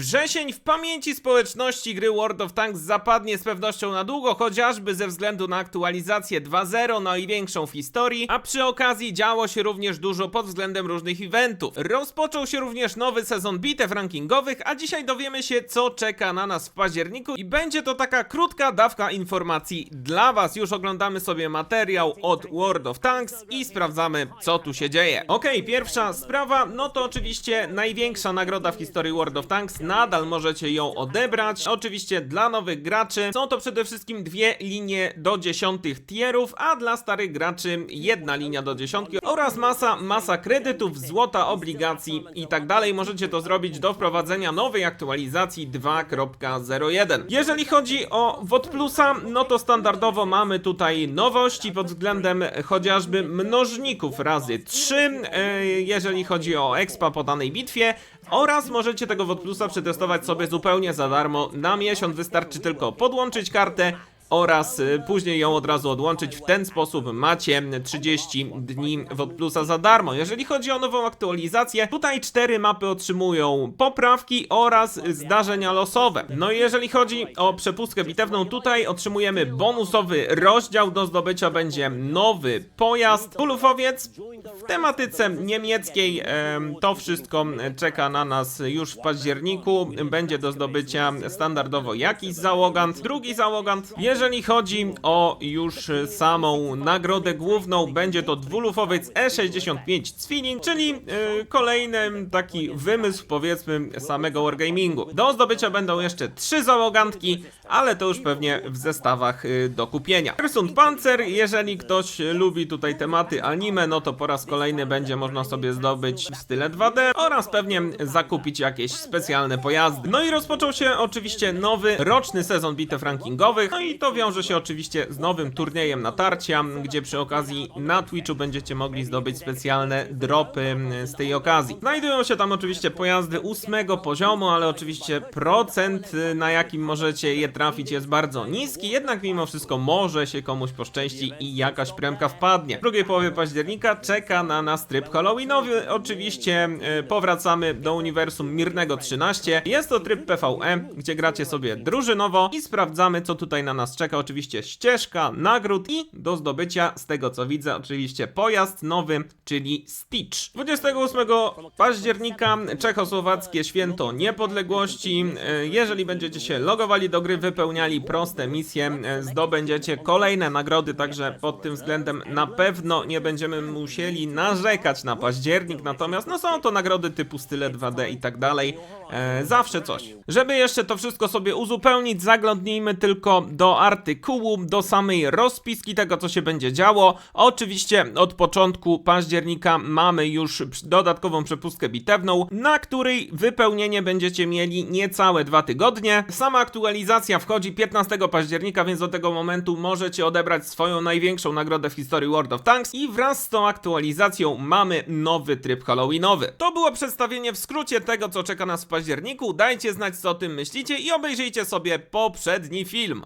Wrzesień w pamięci społeczności gry World of Tanks zapadnie z pewnością na długo, chociażby ze względu na aktualizację 2.0, największą w historii, a przy okazji działo się również dużo pod względem różnych eventów. Rozpoczął się również nowy sezon bitew rankingowych, a dzisiaj dowiemy się co czeka na nas w październiku i będzie to taka krótka dawka informacji dla was. Już oglądamy sobie materiał od World of Tanks i sprawdzamy co tu się dzieje. Okej, pierwsza sprawa, no to oczywiście największa nagroda w historii World of Tanks, nadal możecie ją odebrać. Oczywiście dla nowych graczy są to przede wszystkim dwie linie do dziesiątych tierów, a dla starych graczy jedna linia do dziesiątki oraz masa, masa kredytów, złota, obligacji i tak dalej. Możecie to zrobić do wprowadzenia nowej aktualizacji 2.01. Jeżeli chodzi o WOT Plusa, no to standardowo mamy tutaj nowości pod względem chociażby mnożników razy 3, e, jeżeli chodzi o expa po danej bitwie. Oraz możecie tego WOT Plusa przetestować sobie zupełnie za darmo na miesiąc. Wystarczy tylko podłączyć kartę oraz y, później ją od razu odłączyć. W ten sposób macie 30 dni WOT Plusa za darmo. Jeżeli chodzi o nową aktualizację, tutaj cztery mapy otrzymują poprawki oraz zdarzenia losowe. No i jeżeli chodzi o przepustkę bitewną, tutaj otrzymujemy bonusowy rozdział. Do zdobycia będzie nowy pojazd. Kulufowiec w tematyce niemieckiej em, to wszystko czeka na nas już w październiku. Będzie do zdobycia standardowo jakiś załogant, drugi załogant. Jeżeli chodzi o już samą nagrodę główną, będzie to dwulufowiec E65 Zwilling, czyli e, kolejny taki wymysł powiedzmy samego wargamingu. Do zdobycia będą jeszcze trzy załogantki, ale to już pewnie w zestawach e, do kupienia. Rysun Panzer, jeżeli ktoś lubi tutaj tematy anime, no to po raz kolejny będzie można sobie zdobyć w style 2D oraz pewnie zakupić jakieś specjalne pojazdy. No i rozpoczął się oczywiście nowy roczny sezon bitew rankingowych, no i to wiąże się oczywiście z nowym turniejem natarcia, gdzie przy okazji na Twitchu będziecie mogli zdobyć specjalne dropy z tej okazji. Znajdują się tam oczywiście pojazdy ósmego poziomu, ale oczywiście procent na jakim możecie je trafić jest bardzo niski, jednak mimo wszystko może się komuś poszczęści i jakaś premka wpadnie. W drugiej połowie października czeka na nas tryb Halloweenowy. Oczywiście e, powracamy do uniwersum Mirnego 13. Jest to tryb PvE, gdzie gracie sobie drużynowo i sprawdzamy co tutaj na nas czeka. Oczywiście ścieżka, nagród i do zdobycia z tego co widzę oczywiście pojazd nowy, czyli Stitch. 28 października czechosłowackie święto niepodległości. E, Jeżeli będziecie się logowali do gry, wypełniali proste misje, e, zdobędziecie kolejne nagrody, także pod tym względem na pewno nie będziemy musieli narzekać na październik, natomiast no są to nagrody typu style 2D i tak dalej. E, zawsze coś. Żeby jeszcze to wszystko sobie uzupełnić, zaglądnijmy tylko do artykułu, do samej rozpiski tego, co się będzie działo. Oczywiście od początku października mamy już dodatkową przepustkę bitewną, na której wypełnienie będziecie mieli niecałe dwa tygodnie. Sama aktualizacja wchodzi 15 października, więc do tego momentu możecie odebrać swoją największą nagrodę w historii World of Tanks i wraz z tą aktualizacją mamy nowy tryb Halloweenowy. To było przedstawienie w skrócie tego, co czeka nas w październiku. Dajcie znać, co o tym myślicie i obejrzyjcie sobie poprzedni film.